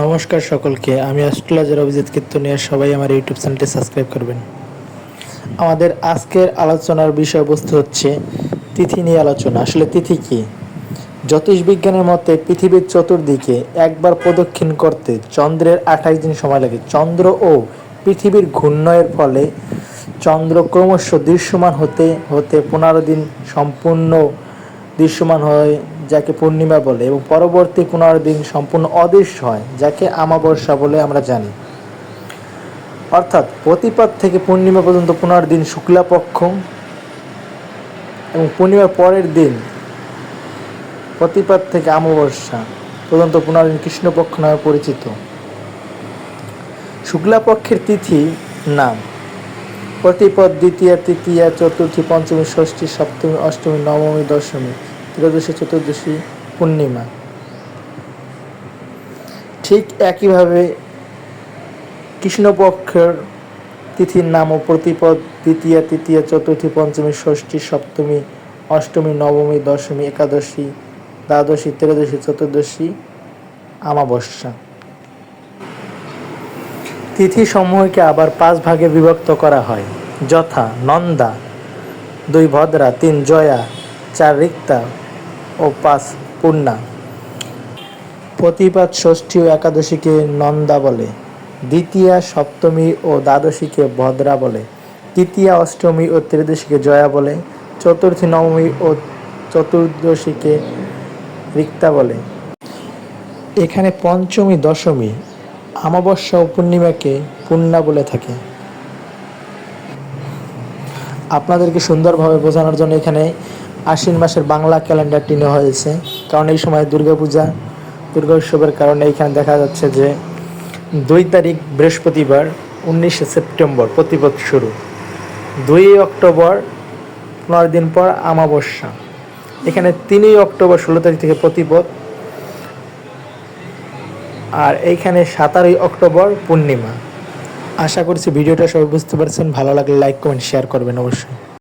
নমস্কার সকলকে, আমি অ্যাস্ট্রোলজার অভিজিৎ কীর্তনিয়া, সবাই আমার ইউটিউব চ্যানেলটি সাবস্ক্রাইব করবেন। আমাদের আজকের আলোচনার বিষয়বস্তু হচ্ছে তিথি নিয়ে আলোচনা। আসলে তিথি কি? জ্যোতিষবিজ্ঞানের মতে পৃথিবীর চতুর্দিকে একবার প্রদক্ষিণ করতে চন্দ্রের আঠাশ দিন সময় লাগে। চন্দ্র ও পৃথিবীর ঘূর্ণয়ের ফলে চন্দ্র ক্রমশ দৃশ্যমান হতে হতে পনেরো দিন সম্পূর্ণ দৃশ্যমান হয়। যাকে পূর্ণিমা বলে এবং পরবর্তী পনেরো দিন সম্পূর্ণ অদৃশ্য হয়, যাকে আমাবস্যা বলে আমরা জানি। অর্থাৎ প্রতিপাদ থেকে পূর্ণিমা পর্যন্ত পনেরো দিন শুক্লাপক্ষ এবং পূর্ণিমার পরের দিন প্রতিপাদ থেকে আমাবস্যা পর্যন্ত পনেরো দিন কৃষ্ণপক্ষ নামে পরিচিত। শুক্লাপক্ষের তিথি নাম। প্রতিপদ দ্বিতীয়া, তৃতীয়া, চতুর্থী, পঞ্চমী, ষষ্ঠী, সপ্তমী, অষ্টমী, নবমী, দশমী। ত্রয়োদশী, চতুর্দশী, পূর্ণিমা। ঠিক একইভাবে কৃষ্ণপক্ষের তিথির নামও প্রতিপদ দ্বিতীয়া, তৃতীয়া, চতুর্থী, পঞ্চমী, ষষ্ঠী, সপ্তমী, অষ্টমী, নবমী, দশমী, একাদশী, দ্বাদশী, ত্রয়োদশী, চতুর্দশী আমাবস্যা তিথি সমূহকে আবার পাঁচ ভাগে বিভক্ত করা হয়। যথা, নন্দা, দুই ভদ্রা, তিন জয়া, চার রিক্তা ও পাঁচ পূর্ণা। প্রতিপাদ ষষ্ঠী ও একাদশীকে নন্দা বলে, দ্বিতীয়া সপ্তমী ও দ্বাদশীকে ভদ্রা বলে, তৃতীয়া অষ্টমী ও ত্রয়োদশীকে জয়া বলে, চতুর্থী নবমী ও চতুর্দশীকে রিক্তা বলে। এখানে পঞ্চমী, দশমী আমাবস্যা ও পূর্ণিমাকে পূর্ণা বলে থাকে। আপনাদেরকে সুন্দরভাবে বোঝানোর জন্য এখানে আশ্বিন মাসের বাংলা ক্যালেন্ডারটি নেওয়া হয়েছে। কারণ এই সময় দুর্গাপূজা, দুর্গা উৎসবের কারণে এখানে দেখা যাচ্ছে যে দুই তারিখ বৃহস্পতিবার, উনিশে সেপ্টেম্বর, প্রতিপদ শুরু। দুই অক্টোবর পনেরো দিন পর আমাবস্যা। এখানে তিনই অক্টোবর ষোলো তারিখ থেকে প্রতিপদ। আর এইখানে সাতারই অক্টোবর পূর্ণিমা। আশা করছি ভিডিওটা সবাই বুঝতে পারছেন। ভালো লাগলে লাইক, কমেন্ট শেয়ার করবেন অবশ্যই।